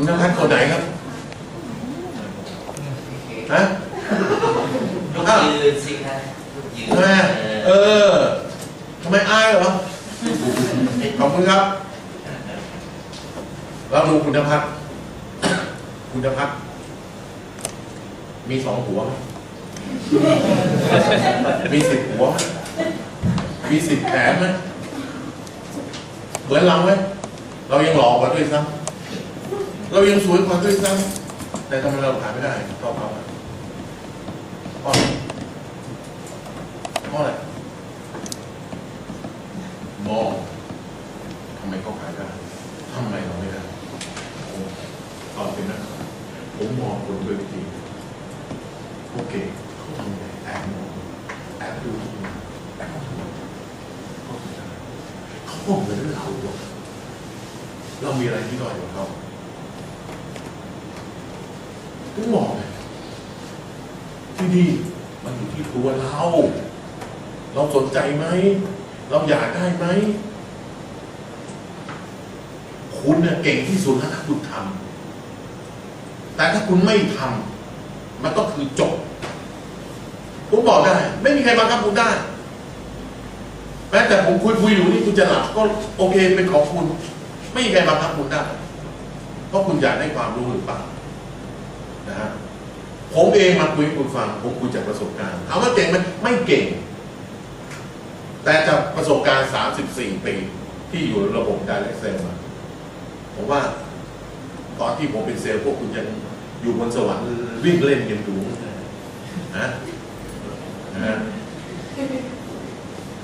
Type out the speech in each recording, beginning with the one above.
คุณนภัสคนไหนครับฮะลูกยืนสิครับลูกยืนทำไมเออทำไมอายเหรอขอบคุณครับเราดูคุณพัฒน์คุณพัฒน์มีสองหัวไหมมีสิบหัวไหมมีสิบแขนไหมเหมือนเราไหมเรายังหล่อกว่าด้วยซ้ำ เรายังสวยกว่าด้วยซ้ำแต่ทำไมเราขายไม่ได้ต่อเขาเพราะอะไรเพราะอะไรมองทำไมเขาขายได้ทำไมเราไม่ได้ผมตอนเป็นนักข่าวผมมองคนด้วยวิธีโอเคเขาทำไงแอบมองแอบดูแอบดูเขาทำได้เขาเหมือนเราเรามีอะไรที่ด้อยกว่าเขา ถึงบอกไงที่นี่มันอยู่ที่ตัวเรา เราสนใจไหม เราอยากได้ไหม คุณเนี่ยเก่งที่สุดแล้วถ้าคุณทำแต่ถ้าคุณไม่ทำมันก็คือจบ ผมบอกได้ ไม่มีใครบังคับคุณได้ แม้แต่ผมคุยคุยอยู่นี่คุณจะหลับก็โอเคเป็นของคุณ ไม่มีใครบังคับคุณได้ เพราะคุณอยากได้ความรู้หรือเปล่า นะฮะผมเองมาคุยคุณฟัง ผมคุยจากประสบการณ์ถามว่าเก่งไหมไม่เก่ง แต่จากประสบการณ์ 34 ปี ที่อยู่ระบบการเล็กเซลมาผมว่าตอนที่ผมเป็นเซลล์พวกคุณยังอยู่บนสวรรค์วิ่งเล่นกันอยู่นะนะ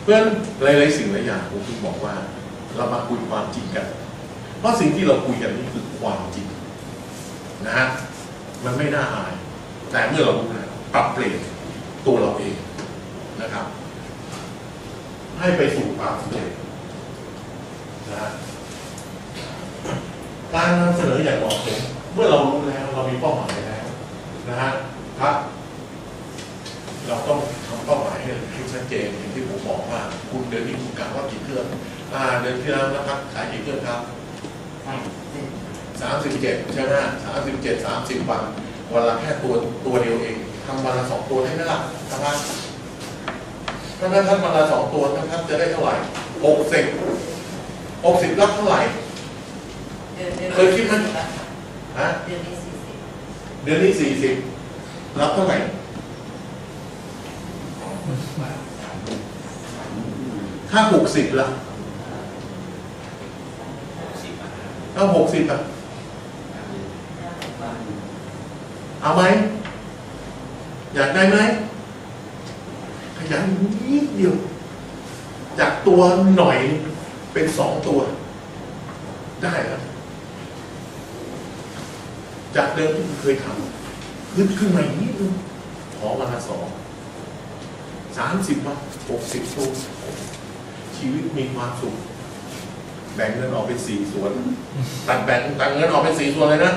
เพื่อนหลายๆสิ่งหลายอย่างผมถึงบอกว่า เรามาคุยความจริงกัน เพราะสิ่งที่เราคุยกันนี่คือความจริงนะฮะ มันไม่น่าอาย แต่เมื่อเรารู้นะปรับเปลี่ยนตัวเราเองนะครับ ให้ไปสู่ความสำเร็จนะฮะการนำเสนออย่างเหมาะสมเมื่อเรารู้แล้วเรามีเป้าหมายแล้วนะฮะครับเราต้องทำเป้าหมายให้ให้ชัดเจนอย่างที่ผมบอกว่า คุณเดือนนี้คุณกะว่ากี่เครื่องอ่าเดือนที่แล้วนะครับขายกี่เครื่องครับ สามสิบเจ็ดใช่ไหมสามสิบเจ็ดสามสิบวัน วันละแค่ตัวตัวเดียวเองทำวันละสองตัวได้ไหมล่ะนะครับถ้าท่านวันละสองตัวท่านท่านจะได้เท่าไหร่หกสิบหกสิบรับเท่าไหร่ เคยคิดไหมฮะเดือนนี้สี่สิบเดือนนี้สี่สิบรับเท่าไหร่ถ้าหกสิบละสิบบาทถ้าหกสิบอะ เอาไหม อยากได้ไหมขยันนิดเดียว จากตัวหน่อยเป็นสองตัว ได้แล้วจากเดิมที่เคยทำขึ้นขึ้นมาอีกนิดนึงขอวันละสองสามสิบวันหกสิบตัวชีวิตมีความสุขแบ่งเงินออกเป็นสี่ส่วน ตัดแบ่งตัดเงินออกเป็นสี่ส่วนเลยนะ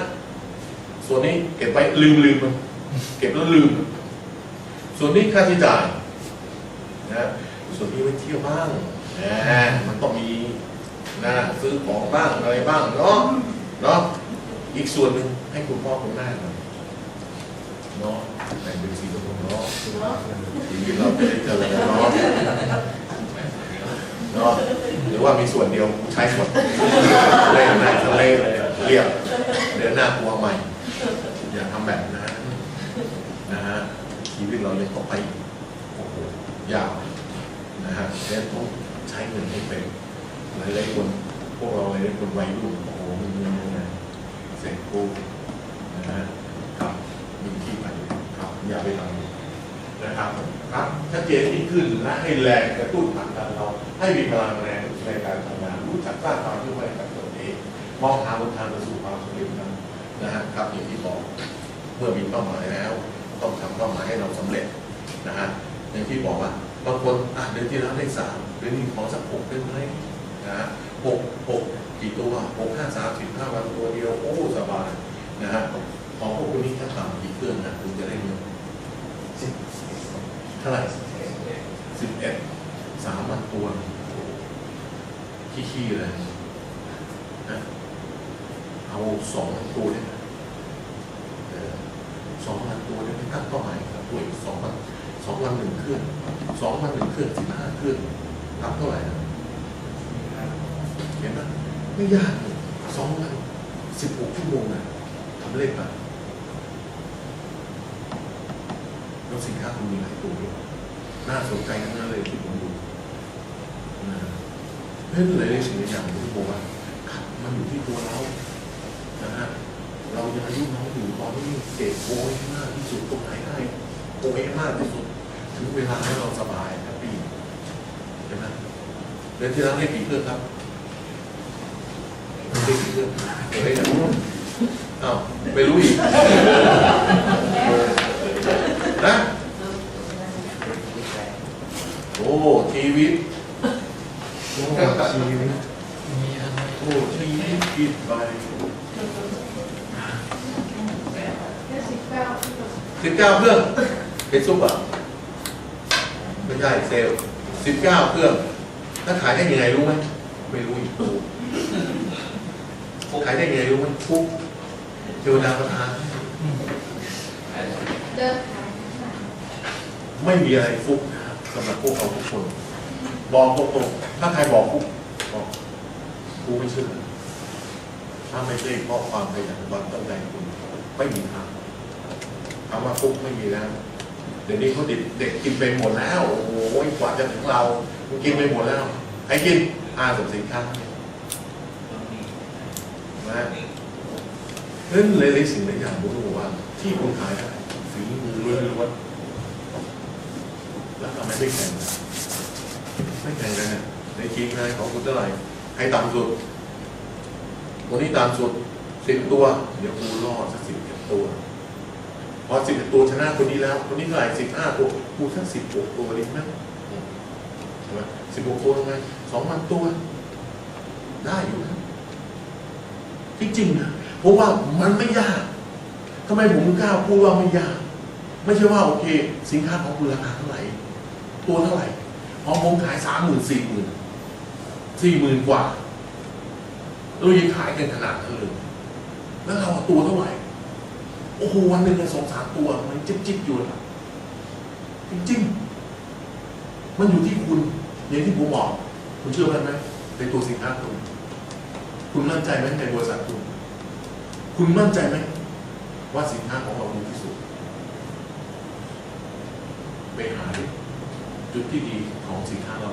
ส่วนนี้เก็บไว้ลืมลืมมันเก็บแล้วลืม ส่วนนี้ค่าใช้จ่ายนะส่วนนี้ไว้เที่ยวบ้างนะมันต้องมีนะซื้อของบ้างอะไรบ้างเนาะเนาะอีกส่วนหนึ่งให้คุณพ่อคุณแม่เนาะแต่งเป็นสีชมพูเนาะชีวิตเราจะได้เจริญเนาะเนาะหรือว่ามีส่วนเดียวใช้หมดเล่นหน้าทะเลเรียบเดินหน้ากลัวใหม่ อย่าทำแบบนั้นนะฮะ ชีวิตเรายังต้องไปโอ้โหยาวนะฮะเล่นต้องใช้เงินให้เป็นหลายๆคน พวกเราหลายๆคนวัยรุ่นโอ้โหมีเงินยังไงเสร็จกูนะฮะครับมีที่ไปครับอย่าไปทำนะครับครับชัดเจนยิ่งขึ้นและให้แรงกระตุ้นผลักดันเรา ให้มีพลังแรงในการทำงานรู้จักสร้างความรู้ไว้กับตัวเองมองหาบนทางไปสู่ความสำเร็จนะฮะครับอย่างที่บอกเมื่อมีเป้าหมายแล้ว ต้องทำเป้าหมายให้เราสำเร็จนะฮะอย่างที่บอกว่าบางคนอะเดือนที่แล้วได้สามเดือนนี้ขอสักหกได้ไหมนะฮะหกหกกี่ตัวหกห้าสามสิบห้าวันตัวเดียวโอ้สบายนะฮะของพวกคุณนี้ถ้าทำกี่เครื่องนะคุณจะได้เงินสิบเท่าไหร่สิบเอ็ดสามวันตัวขี้ๆเลยนะเอาสองตัวเนี่ยนะเออสองวันตัวเนี่ยตั้งเป้าหมายครับตัวอีกสองวันสองวันหนึ่งเครื่องสองวันหนึ่งเครื่องสิบห้าเครื่องรับเท่าไหร่นะเห็นไหมไม่ยากเลยสองวันสิบหกชั่วโมงนะทำเลขมาแล้วสินค้าคุณมีหลายตัวด้วยน่าสนใจทั้งนั้นเลยที่ผมดูนะเรื่องหลายๆสิ่งหลายอย่างที่ผมบอกว่าครับมันอยู่ที่ตัวเรานะฮะเรายังอายุน้อยอยู่ตอนนี้เก็บโกย โกยให้มากที่สุดถึงเวลาให้เราสบายแฮปปี้ใช่ไหมเดือนที่แล้วได้กี่เครื่องครับได้กี่เครื่องได้ยังอ้าวไม่รู้อีกนะโอ้ชีวิตโอ้ชีวิตมีอะไรโอ้ชีวิตผิดไปแค่สิบเก้าสิบเก้าเครื่อง เป็นซุปอะไม่ใช่เซลสิบเก้าเครื่อง ถ้าขายได้ยังไงรู้ไหมไม่รู้อีกตัวขายได้ยังไงรู้ไหมฟุกเทวดาประทานเดินขายไม่มีอะไรฟุกนะครับสำหรับพวกเราทุกคน บอกตรงๆถ้าใครบอกฟุกบอกกูไม่เชื่อถ้าไม่ใช่เพราะความขยันความตั้งใจของคุณไม่มีทางคำว่าฟุกไม่มีแล้ว เดี๋ยวนี้เขาเด็กเด็กกินไปหมดแล้วโอ้โหกว่าจะถึงเรากินไปหมดแล้วใครกินอาสมสินค้านะเพราะฉะนั้นหลายๆสิ่งหลายอย่างผมบอกว่า ที่คุณขายได้ฝีมือล้วนๆแล้วทำไมไม่แข่งไม่แข่งกันเนี่ยในทีมงานของคุณเท่าไหร่ให้ต่ำสุดวันนี้ตามสุดสิบตัว เดี๋ยวกูรอดสักสิบเอ็ดตัว พอสิบตัวชนะคนนี้แล้ว คนนี้เท่าไหร่สิบห้าตัวกูสักสิบหกตัวดีไหมใช่ไหมสิบหกตัวทำไมสองพันตัว ได้อยู่นะจริงๆนะเพราะว่ามันไม่ยากทำไมผมกล้าพูดว่าไม่ยาก ไม่ใช่ว่าโอเค สินค้าของคุณราคาเท่าไหร่ ตัวเท่าไหร่พอผมขายสามหมื่นสี่หมื่นสี่หมื่นกว่าเรายังขายกันขนาดนั้นเลยแล้วเราเอาตัวเท่าไหร่ โอ้โหวันหนึ่งเลยสองสามตัวมันจิ๊บจิ๊บอยู่นะจริงๆ มันอยู่ที่คุณอย่างที่ผมบอกคุณเชื่อไหมในตัวสินค้าคุณคุณมั่นใจไหมในบริษัทคุณคุณมั่นใจไหมว่าสินค้าของเราดีที่สุดไปหาจุดที่ดีของสินค้าเรา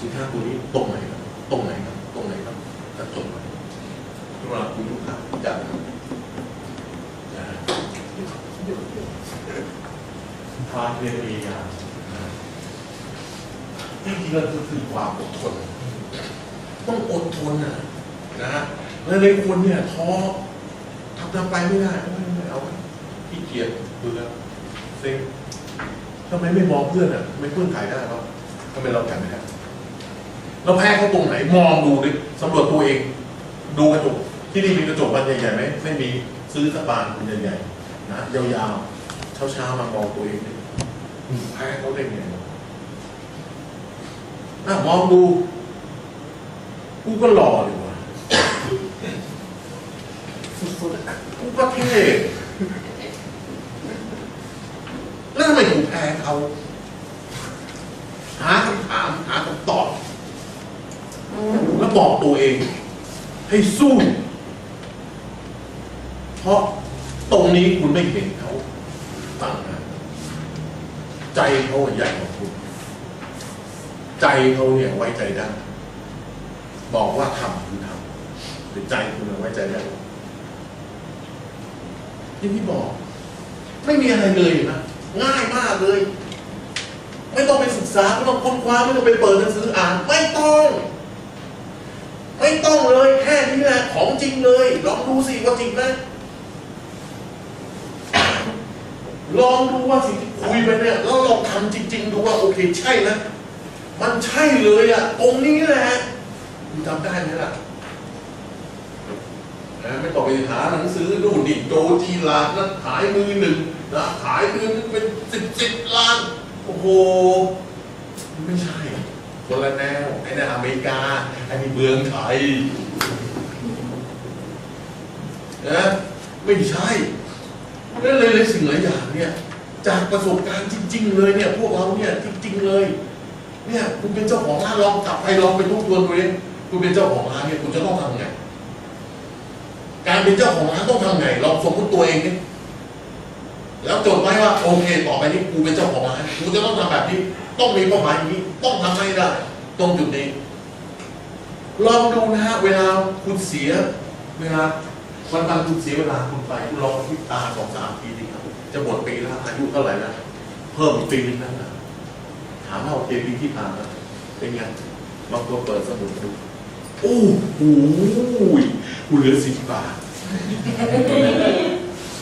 สินค้าตัวนี้ตรงไหนครับตรงไหนครับตรงไหนครับจะจบไหมเวลาคุณลูกค้าจับนะ พาเรียนเรียนจริงๆแล้วคือความอดทน ต้องอดทนนะนะฮะแล้วเลยคนเนี่ยท้อทำทำไปไม่ได้ไม่เอาขี้เกียจเบื่อเซ็งทำไมไม่มองเพื่อนอะทำไมเพื่อนขายได้วะทำไมเราขายไม่ได้เราแพ้เขาตรงไหนมองดูดิสำรวจตัวเอง ดูกระจกที่นี่มีกระจกบานใหญ่ๆไหมไม่มีซื้อสปานใหญ่ๆ นะยาวๆ เช้าๆ มามองตัวเองแพ้เขาได้ไงวะอะมองดู กูก็หล่อดีว่ะสุดๆอะกูก็เท่แล้วทำไมกูแพ้เขาหาคำถามหาคำตอบ แล้วบอกตัวเอง ให้สู้ เพราะ ตรงนี้คุณไม่เห็นเขาต่างหากใจเขาใหญ่กว่าคุณ ใจเขาเนี่ยไว้ใจได้ บอกว่าทำคือทำหรือใจคุณไว้ใจได้ที่ที่บอก ไม่มีอะไรเลยนะง่ายมากเลย ไม่ต้องไปศึกษาไม่ต้องค้นคว้าไม่ต้องไปเปิดหนังสืออ่านไม่ต้อง ไม่ต้องเลยแค่นี้แหละของจริงเลยลองดูสิว่าจริงไหม ลองดูว่าสิ่งที่คุยไปเนี่ยแล้วลองทำจริง ๆ ดูว่าโอเคใช่นะมันใช่เลยอะตรงนี้แหละคุณจำได้ไหมล่ะนะไม่ต้องไปหาหนังสือดูดิโดจีลาดนั้นขายมือหนึ่งนะขายมือนึงเป็นสิบสิบล้าน โอ้โห ไม่ใช่ คนละแนวไอ้นั่นอเมริกาไอันนี้เมืองไทยนะไม่ใช่ นั่นเลยเลยสิ่งหลายอย่างเนี่ยจากประสบการณ์จริง ๆ เลยเนี่ยพวกเราเนี่ยจริง ๆ เลยเนี่ยคุณเป็นเจ้าของร้านลองกลับไปลองไปทุกตัวตัวเองคุณเป็นเจ้าของร้านเนี่ยคุณจะต้องทำไงการเป็นเจ้าของร้านต้องทำไงลองสมมติตัวเองดิแล้วจดไว้ว่าโอเคต่อไปนี้กูเป็นเจ้าของร้านกูจะต้องทำแบบนี้ ต้องมีเป้าหมายอย่างนี้ต้องทำให้ได้ ตรงจุดนี้ลองดูนะฮะเวลาคุณเสียเวลา วันวันคุณเสียเวลาคุณไปคุณลองคิดตาสองสามปีดีครับจะหมดปีแล้วอายุเท่าไหร่แล้วเพิ่มปีนึงแล้วนะถามว่าโอเคปีที่ผ่านมาเป็นไงบางตัวเปิดสมุดดูโอ้โหกูเหลือสิบบาท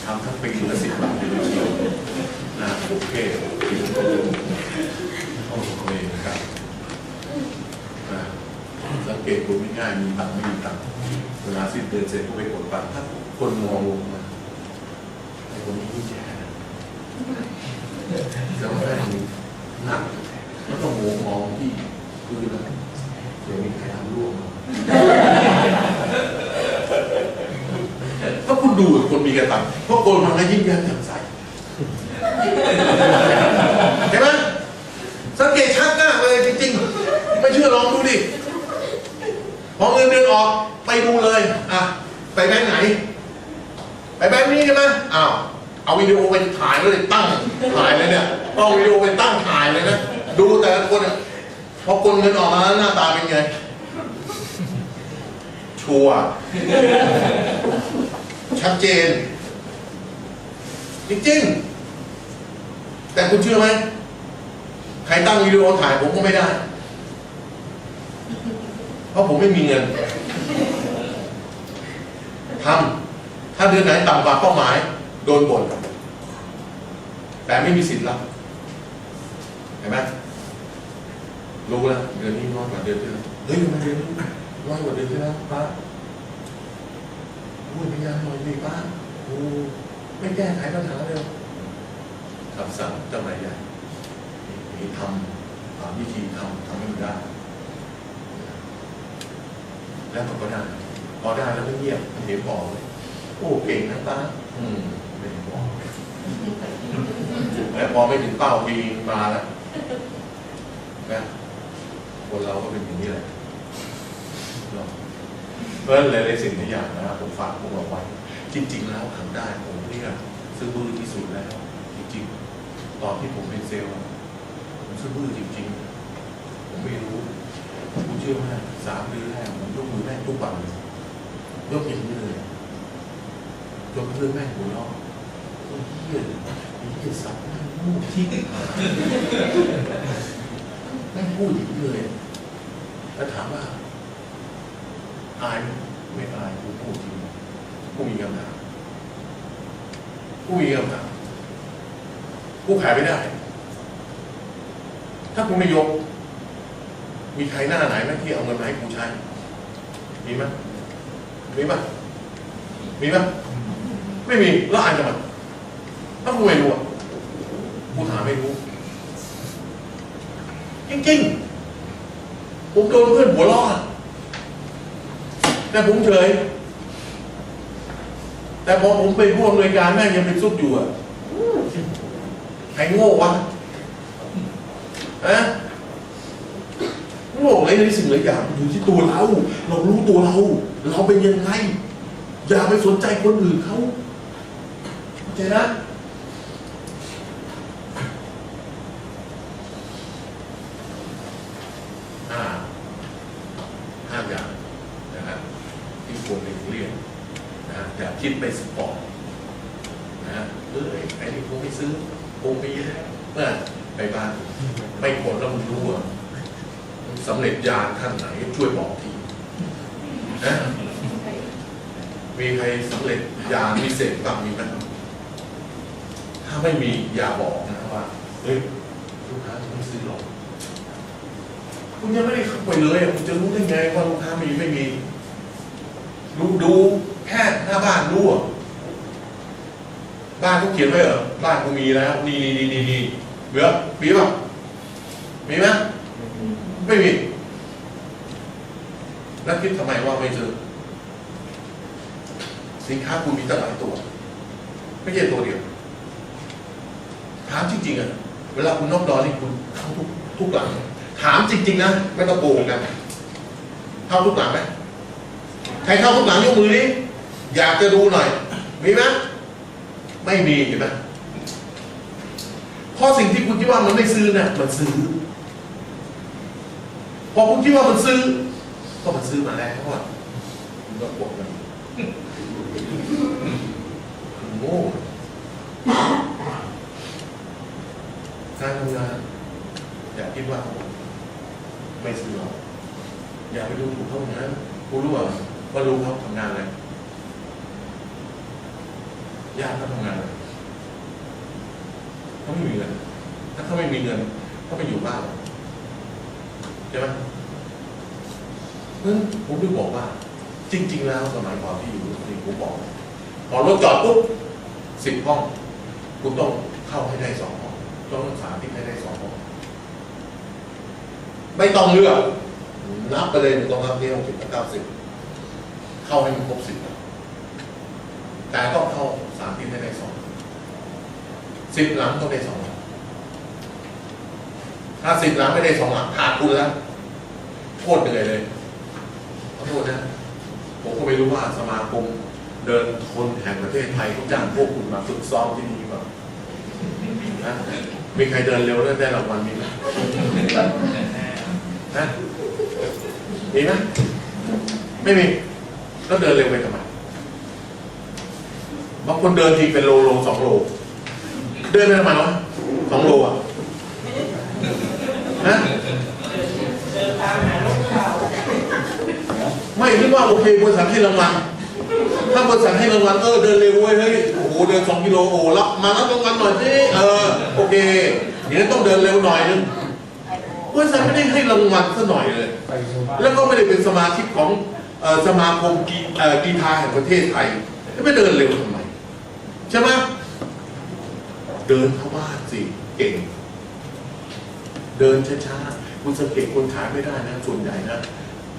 ทำทั้งปีเหลือสิบบาทเลยเชียวนะโอเคโอเคนะครับอ่า สังเกตดูง่ายมีตังค์ไม่มีตังค์เวลาสิ้นเดือนเสร็จก็ไปกดตังค์ถ้าคนมองลงมาไอ้คนนี้ยิ่งแย่นะจะไม่ได้หนักก็ต้องมองมองที่คือนะเดี๋ยวมีใครทำร่วงถ้าคุณดูคนมีกระตังเพราะคนมันก็ยิ่งแย้มแจ่มใสเห็นไหมสังเกตชัดมากเลยจริงๆ ไม่เชื่อลองดูดิ พอเงินเดือนออกไปดูเลยอะไปแบงค์ไหน ไปแบงค์นี้ใช่ไหมอ้าวเอาวิดีโอไปถ่ายเลยตั้งถ่ายเลยเนี่ยเอาวิดีโอไปตั้งถ่ายเลยนะดูแต่ละคนพอกดเงินออกมาแล้วหน้าตาเป็นไงชัวร์ชัดเจน จริงๆ แต่คุณเชื่อไหมใครตั้งวิดีโอถ่ายผมก็ไม่ได้ เพราะผมไม่มีเงินทำถ้าเดือนไหนต่ำกว่าเป้าหมาย โดนบ่นแต่ไม่มีสิทธิ์รับเห็นไหมรู้แล้วเดือนนี้น้อยกว่าเดือนที่แล้วเฮ้ยทำไมเดือนนี้น้อยกว่าเดือนที่แล้วป้าพูดพยายามหน่อยดิป้าโอ้ไม่แก้ไขปัญหาเลยคำสั่งเจ้านายใหญ่มีทำตามวิธีทำทำให้มันได้ แล้วมันก็ได้พอได้แล้วก็เงียบมันเห็นบอกเลยโอ้เก่งนะตาอืมไม่เห็นบอกแล้วพอไม่ถึงเป้าปีมาแล้วนะคนเราก็เป็นอย่างนี้แหละเนาะเพราะฉะนั้นหลายๆสิ่งหลายอย่างนะผมฝากพวกเราไว้ จริง ๆ แล้วทำได้ผมเนี่ยซื้อบื้อที่สุดแล้ว จริง ๆ ตอนที่ผมเป็นเซลล์ผมซื้อบื้อจริง ๆ ผมไม่รู้ คุณเชื่อไหมสามเดือนแรกผมยกมือแม่ทุกวันเลยยกอย่างนี้เลยยกเพื่อแม่หัวเราะโอ้ยเฮี้ยไอ้เฮียสับแม่พูดที่แม่พูดอย่างนี้เลยแล้วถามว่าอายไมไม่อายกูพูดจริงกูมีคำถามกูมีคำถามกูขายไม่ได้ ถ้ากูไม่ยก มีใครหน้าไหนไหมที่เอาเงินมาให้กูใช้ มีไหมมีไหมมีไหมไม่มีแล้วอ่านจะมันถ้ากูไม่รู้อะกูถามไม่รู้ จริงๆ ผมโดนเพื่อนหัวเร้อแต่ผมเฉย แต่พอผมเป็นผู้อำนวยการแม่งยังเป็นซุกอยู่อะใครโง่วะอะ โลกอะไรในสิ่งหลายอย่างอยู่ที่ตัวเรา เรารู้ตัวเรา เราเป็นยังไง อย่าไปสนใจคนอื่นเขาเข้าใจนะห้าอย่างนะฮะที่ควรเลี่ยงนะอย่าคิดไปสปอร์ตนะเออไอ้นี่คงไม่ซื้อคงมีแล้วเมื่ไปบ้าน ไม่ผลแล้วมึงรู้อะ สำเร็จยานขั้นไหนช่วยบอกทีนะมีใครสำเร็จยานวิเศษบ้างมีไหมถ้าไม่มีอย่าบอกนะว่าเฮ้ยลูกค้าจะไม่ซื้อหรอกคุณยังไม่ได้เข้าไปเลยคุณจะรู้ได้ไงว่าลูกค้ามีไม่มีดูดูแค่หน้าบ้านรู้บ้านเขาเขียนไว้เหรอบ้านเขามีแล้วนี่นี่นี่นี่เหลือมีป่ะมีไหมมี แล้วคิดทำไมว่าไม่ซื้อสินค้าคุณมีตั้งหลายตัว ไม่ใช่ตัวเดียว ถามจริง ๆอะเวลาคุณนอกดอนี่คุณเข้าทุกทุกหลัง ถามจริง ๆ นะไม่ต้องโกหกกันเข้าทุกหลังไหมใครเข้าทุกหลังยกมือนี้อยากจะดูหน่อย มีไหมไม่มีเห็นไหมเพราะสิ่งที่คุณคิดว่ามันไม่ซื้อเนี่ยมันซื้อ พอคุณคิดว่ามันซื้อ ก็มันซื้อมาแล้วเพราะว่าคุณก็กดมันโง่การทำงานอย่าคิดว่า ไม่ซื้อหรอกอย่าไปดูถูกเขาอย่างนั้นกูรู้ว่าว่ารู้เขาทำงานอะไรญาติเขาทำงานอะไรเขาไม่มีเงินถ้าเขาไม่มีเงินเขาไปอยู่บ้านใช่ไหม เพราะฉะนั้นผมถึงบอกว่า จริง ๆ แล้วสมัยก่อนที่อยู่ที่ผมบอกพอรถจอดปุ๊บสิบห้อง คุณต้องเข้าให้ได้สองห้องต้องรักษาที่ให้ได้สองห้องไม่ต้องเลือกนับไปเลยหนึ่งสองสามสี่หกสิบเก้าสิบเข้าให้มันครบสิบแต่ต้องเข้าสามที่ให้ได้สองสิบหลังต้องได้สองหลังถ้าสิบหลังไม่ได้สองหลังขาดคุณแล้วโคตรเหนื่อยเลย อโทษนะ ผมก็ไม่รู้ว่าสมาคมเดินคนแห่งประเทศไทยเขาจ้างพวกคุณมาฝึกซ้อมที่นี่เปล่านะมีใครเดินเร็วแล้วได้รางวัลมีไหมนะมีไหมไม่มีแล้วเดินเร็วไปทำไมบางคนเดินทีเป็นโลโลสองโล เดินไปทำไมวะสองโลอะนะ ไม่คิดว่าโอเคบริษัทให้รางวัลถ้าบริษัทให้รางวัลเออเดินเร็วเว้ยเฮ้ยโอ้โหเดินสองกิโลโอ้โหรับมารับรางวัลหน่อยสิเออโอเคเดี๋ยวต้องเดินเร็วหน่อยนึงบริษัทไม่ได้ให้รางวัลซะหน่อยเลย แล้วก็ไม่ได้เป็นสมาชิกของสมาคมกีกีฬาแห่งประเทศไทยแล้วไม่เดินเร็วทำไมใช่ไหมเดินเข้าบ้านสิเก่ง เดินช้าๆคุณสังเกตคนขายไม่ได้นะส่วนใหญ่นะ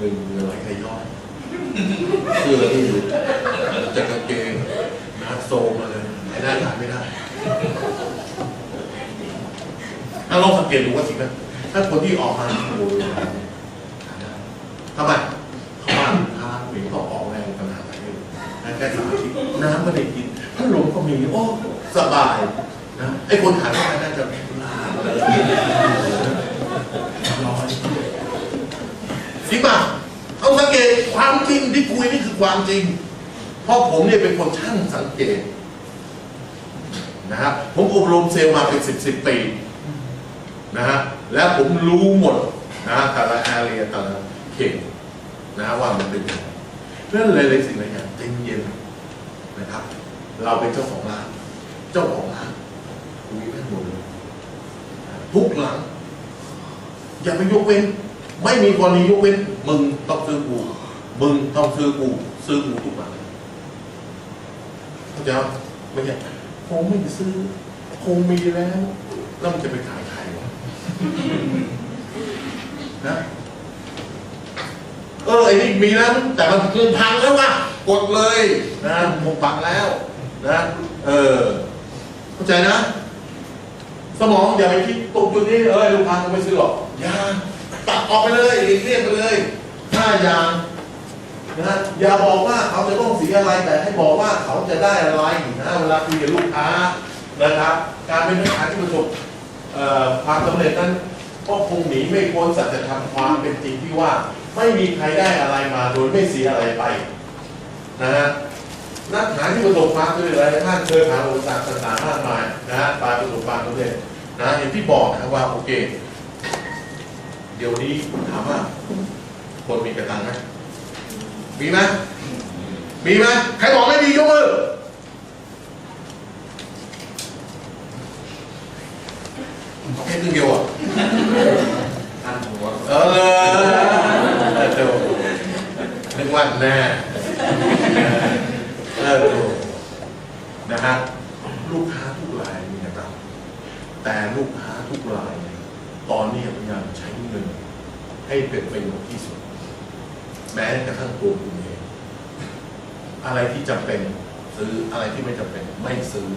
หนึ่งเหนื่อยขย้อยเสื้อที่อยู่จะกางเกงนะโซมมาเลยขายได้ขายไม่ได้ถ้าลองสังเกตดูว่าสินะถ้าคนที่ออกมาโอ้ยขายทำไมเขาบ้านค้าหรือต้อออกแรงขนาดไหนนแค่สมาธิน้ำก็ได้กินพัดลมก็มีโอ้สบายนะไอ้คนขายไม่ได้น่าจะลาเลยร้อยจริงป่ะเอา สังเกตความจริงที่คุยนี่คือความจริง เพราะผมเนี่ยเป็นคนช่างสังเกตนะครับผมอบรมเซลล์มาเป็นสิบสิบปีนะฮะและผมรู้หมดนะแต่ละแอเรียแต่ละเขตนะว่ามันเป็นยังไงเพราะฉะนั้นหลายสิ่งหลายอย่างใจเย็นนะครับ เราเป็นเจ้าของร้าน เจ้าของร้านคุยแม่หมดเลยทุกหลัง อย่าไปยกเว้น ไม่มีกรณียกเว้นมึงต้องซื้อกูมึงต้องซื้อกูซื้อกูทุกวันเข้าใจไหมไม่ใช่คงไม่ซื้อคงมีแล้วแล้วมันจะไปขายใครวะนะเออไอ้นี่มีแล้วแต่มันมันพังแล้วว่ะกดเลยนะมันพังแล้วนะเออเข้าใจนะ สมองอย่าไปคิดตรงจุดนี้เอ้ยลูกค้าคงไม่ซื้อหรอกอย่า ตัดออกไปเลยหลีกเลี่ยงไปเลยห้าอย่างนะอย่าบอกว่าเขาจะต้องเสียอะไร แต่ให้บอกว่าเขาจะได้อะไรนะเวลาคุยกับลูกค้านะครับ การเป็นนักขาที่ประสบความสำเร็จนั้นก็คงหนีไม่พ้นสัจธรรมความเป็นจริงที่ว่าไม่มีใครได้อะไรมาโดยไม่เสียอะไรไปนะฮะนักขาที่ประสบความสำเร็จหลายท่านเคยผ่านอุปสรรคต่างๆมากมายนะฮะปลายประสบความสำเร็จนะอย่างที่บอกนะว่าโอเค ดี๋ยวนี้ถามว่า คนมีกระตังไหมมีไหมมีไหมใครบอกไม่มียกมือเอาแค่ครึ่งเดียวอะท่านหัวเออเดี๋ยวนึกว่าแน่เออดูนะฮะลูกค้าทุกรายมีนะครับ แต่ลูกค้าทุกรายเนี่ยตอนนี้พยายามใช้ เงินให้เป็นประโยชน์ที่สุด แม้กระทั่งตัวคุณเองอะไรที่จำเป็นซื้ออะไรที่ไม่จำเป็นไม่ซื้อ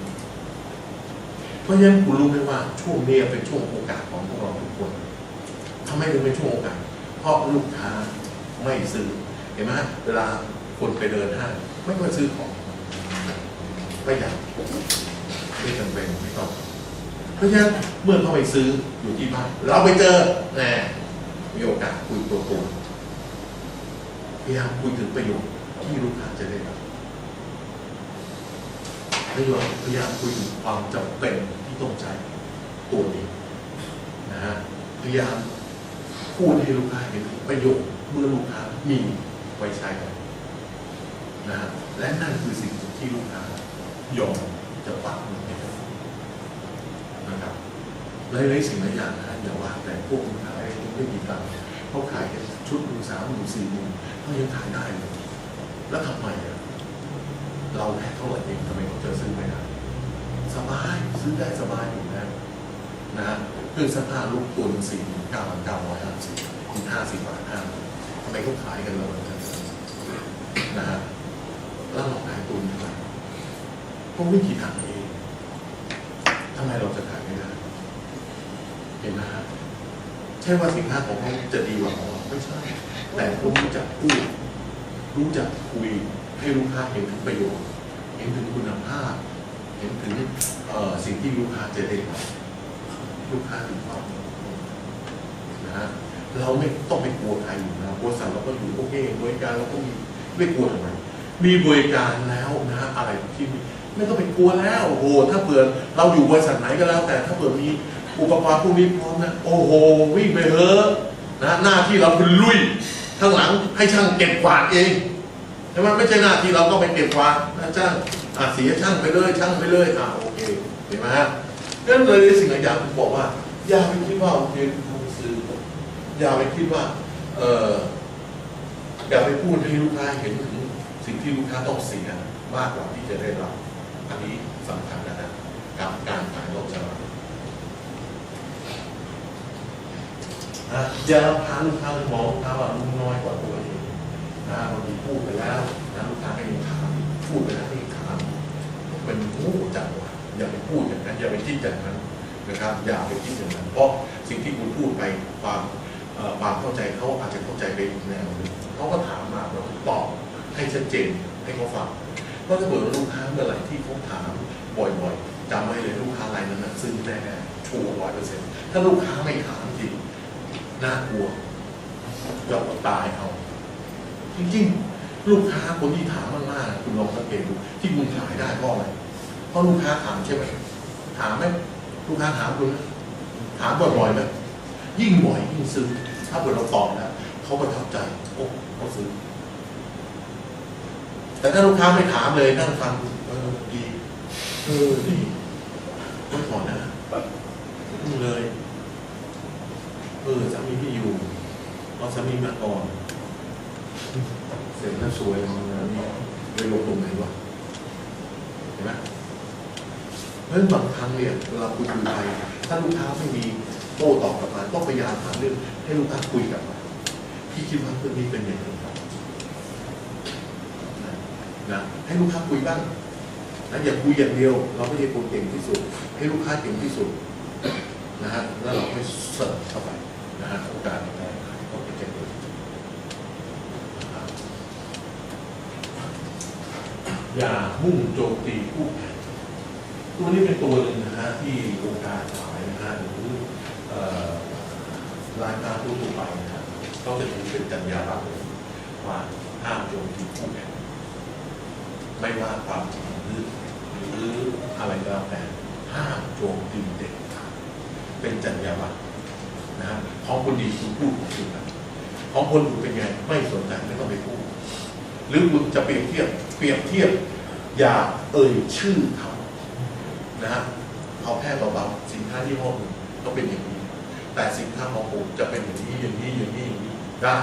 เพราะฉะนั้นคุณรู้ไหมว่าช่วงนี้เป็นช่วงโอกาสของพวกเราทุกคนทำไมถึงเป็นช่วงโอกาส เพราะลูกค้าไม่ซื้อ เห็นไหมเวลาคนไปเดินห้างไม่ค่อยซื้อของไม่อยากไม่จำเป็นไม่ต้อง เพราะฉะนั้นเมื่อเขาไปซื้ออยู่ที่บ้านเราไปเจอแหมมีโอกาสคุยตัวตัวพยายามคุยถึงประโยชน์ที่ลูกค้าจะได้รับพยายามพยายามคุยถึงความจำเป็นที่ต้องใช้ตัวนี้นะฮะพยายามพูดให้ลูกค้าเห็นถึงประโยชน์เมื่อลูกค้ามีไว้ใช้นะฮะและนั่นคือสิ่งที่ลูกค้ายอมจะฝากเงินให้ นะครับหลายๆสิ่งหลายอย่างนะอย่าว่าแต่พวกคุณขายไม่มีตังค์เขาขายชุดหนึ่งสามหนึ่งสี่หนึ่งเขายังขายได้เลยแล้วทำไมอะเราแค่เท่าไหร่เองทำไมเขาจะซื้อไม่ได้สบายซื้อได้สบายอยู่แล้วนะฮะเครื่องซักผ้าลูกตัวหนึ่งสี่เก้าพันเก้าร้อยห้าสิบถึงห้าสิบบาทห้าทำไมเขาขายกันเรานะฮะแล้วเราขายตัวนี้เท่าไหร่เพราะวิธีทางเองทำไมเราจะขายไม่ได้ เห็นไหมฮะ ใช่ว่าสินค้าของเขาจะดีกว่าของเราไม่ใช่ แต่ผมรู้จักพูดรู้จักคุยให้ลูกค้าเห็นถึงประโยชน์ เห็นถึงคุณภาพ เห็นถึงสิ่งที่ลูกค้าจะได้รับลูกค้าถึงความนะฮะเราไม่ต้องไปกลัวใครอยู่นะบริษัทเราก็อยู่โอเคบริการเราก็มีไม่กลัวทำไมมีบริการแล้วนะฮะอะไรที่ไม่ต้องไปกลัวแล้วโอ้โหถ้าเผื่อเราอยู่บริษัทไหนก็แล้ว แต่ถ้าเผื่อมี อุปกรณ์พวกนี้พร้อมนะ โอ้โห วิ่งไปเถอะนะหน้าที่เราคือลุย ข้างหลังให้ช่างเก็บกวาดเองใช่ไหมไม่ใช่หน้าที่เราต้องไปเก็บกวาดนะช่างอะเสียช่างไปเลยช่างไปเลยอะโอเคเห็นไหมฮะนั่นเลยสิ่งหลายอย่างผมบอกว่า อย่าไปคิดว่าโอเคเขาไปซื้ออย่าไปคิดว่าเอออย่าไปพูดให้ลูกค้าเห็นถึงสิ่งที่ลูกค้าต้องเสียมากกว่าที่จะได้รับ อันนี้สำคัญนะนะกับการขายรถจรา อะอย่าพาลูกค้าไปมองลูกค้าว่าลุงน้อยกว่าตัวเองนะบางทีพูดไปแล้วนะลูกค้าก็ยังถามพูดไปแล้วก็ยังถามมันโง่จังวะอย่าไปพูดอย่างนั้นอย่าไปคิดอย่างนั้นนะครับ อย่าไปคิดอย่างนั้นเพราะสิ่งที่คุณพูดไปความความเข้าใจเขาอาจจะเข้าใจไปอีกแนวนึงเขาก็ถามมาเราตอบให้ชัดเจนให้เขาฟังเพราะถ้าเกิดลูกค้าเมื่อไหร่ที่เขาถามบ่อยๆจำไว้เลยลูกค้ารายนั้นซื้อแน่ๆชัวร์ร้อยเปอร์เซ็นต์ถ้าลูกค้าไม่ถามจริง น่ากลัวยอมตายเอา จริงๆ ลูกค้าคนที่ถามมากๆคุณลองสังเกตดูที่คุณขายได้เพราะอะไรเพราะลูกค้าถามใช่ไหมถามไหมลูกค้าถามคุณไหมถามบ่อยๆไหมยิ่งบ่อยยิ่งซื้อถ้าเกิดเราตอบแล้วเขาประทับใจโอ้เขาซื้อแต่ถ้าลูกค้าไม่ถามเลยนั่งฟังเออดีเออนี่ต้องก่อนนะนี่เลย เออสามีพี่อยู่เอาสามีมาก่อนเสร็จแล้วสวยมางานนี้ไปลงตรงไหนวะเห็นไหมเพราะฉะนั้นบางครั้งเนี่ยเวลาคุยคุยไปถ้าลูกค้าไม่มีโต้ตอบกลับมาต้องพยายามหาเรื่องให้ลูกค้าคุยกลับมาพี่คิดว่าเรื่องนี้เป็นอย่างไรครับนะให้ลูกค้าคุยบ้างนะอย่าคุยอย่างเดียว เราไม่ใช่คนเก่งที่สุด ให้ลูกค้าเก่งที่สุดนะฮะแล้วเราไม่เสิร์ฟเข้าไป นะฮะโอกาสในการขายก็จะเกิดนะครับอย่ามุ่งโจมตีคู่แข่งตัวนี้เป็นตัวหนึ่งนะฮะที่โอกาสขายนะฮะหรือรายการทั่วไปนะฮะก็จะถือเป็นจรรยาบรรณว่าห้ามโจมตีคู่แข่งไม่ว่าความจริงหรือหรืออะไรก็แล้วแต่ห้ามโจมตีเด็ดขาดเป็นจรรยาบรรณ นะฮะของคนดีคุณพูดของคุณนะของคนอื่นเป็นไง ไม่สนใจไม่ต้องไปพูด หรือคุณจะเปรียบเทียบเปรียบเทียบ อย่าเอ่ยชื่อเขานะฮะเอาแค่เบาๆสินค้าที่ห้ออื่นต้องเป็นอย่างนี้ แต่สินค้าของผมจะเป็นอย่างนี้อย่างนี้อย่างนี้อย่างนี้ได้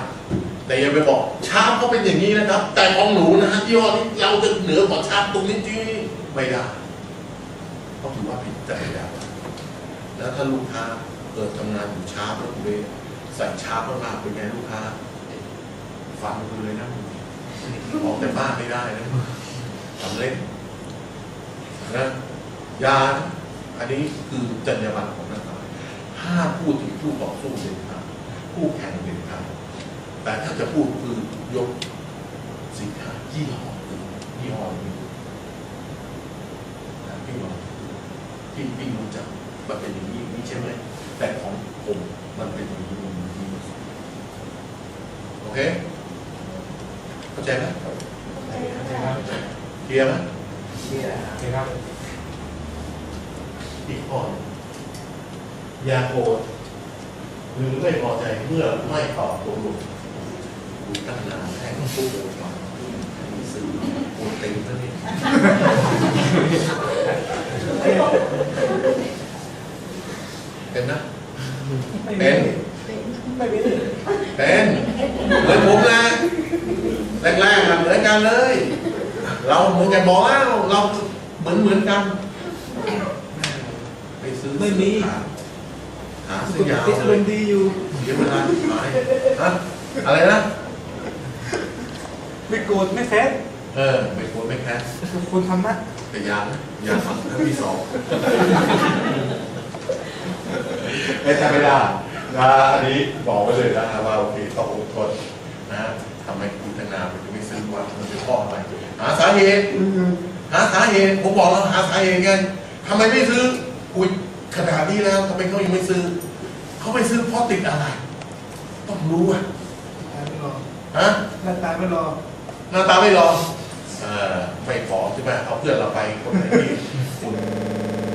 แต่อย่าไปบอกชาร์ปเขาเป็นอย่างนี้นะครับ แต่ของหนูนะฮะยี่ห้อนี้เราจะเหนือกว่าชาร์ปตรงนี้จีไม่ได้เพราะถือว่าผิดจรรยาบรรณแล้วถ้าลูกค้า เกิดทำงานอยู่ช้าร์ปแล้วคุณไปใส่ชาร์ปมากๆเป็นไงลูกค้าฟันคุณเลยนะออกแต่บ้านไม่ได้นะทำเล่นนะยาอันนี้คือจรรยาบรรณของนักการห้าพูดถึงผู้ต่อสู้เด็ดขาดผู้แข่งเด็ดขาดแต่ถ้าจะพูดคือยกสินค้ายี่ห้ออื่นยี่ห้ออื่นนะพี่ลองที่พี่รู้จักมันเป็นอย่างนี้อย่างนี้ใช่ไหม แต่ของผมมันเป็นอย่างนี้อย่างนี้อย่างนี้โอเค เข้าใจไหมเคลียร์ไหมเชื่อครับโอเคครับ อีกข้อหนึ่งอย่าโกรธหรือไม่พอใจเมื่อไม่ตอบตกลงดูตั้งนานแค่พูดโกรธมาสื่อโกรธเต็มแล้วนี่เป็นนะ เป็นเป็นเหมือนผมนะแรกๆอะเหมือนกันเลย เราเหมือนกันบอกแล้วเราเหมือนเหมือนกัน ไปซื้อไม่มีหาซื้อยาวติดเลลยมดีอยู่เดี๋ยวเวลาที่หายฮะอะไรนะไม่โกรธไม่แค้นเออไม่ควรไม่แคสคุณทำนะแต่ยานะยาทำครั้งที่สอง ไม่ใช่ไม่ได้นะอันนี้บอกไว้เลยนะว่าโอเคต้องอดทนนะทำไมคุณธนาถึงไม่ซื้อว่ามันเป็นข้ออะไรหาสาเหตุหาสาเหตุผมบอกแล้วหาสาเหตุไงทำไมไม่ซื้ออุ้ยขนาดนี้แล้วทำไมเขายังไม่ซื้อเขาไม่ซื้อเพราะติดอะไร ต้องรู้อะตายไม่รอฮะหน้าตาไม่รอหน้าตาไม่รอเออไม่ขอใช่ไหมเอาเพื่อนเราไปคนไหนที่คุณ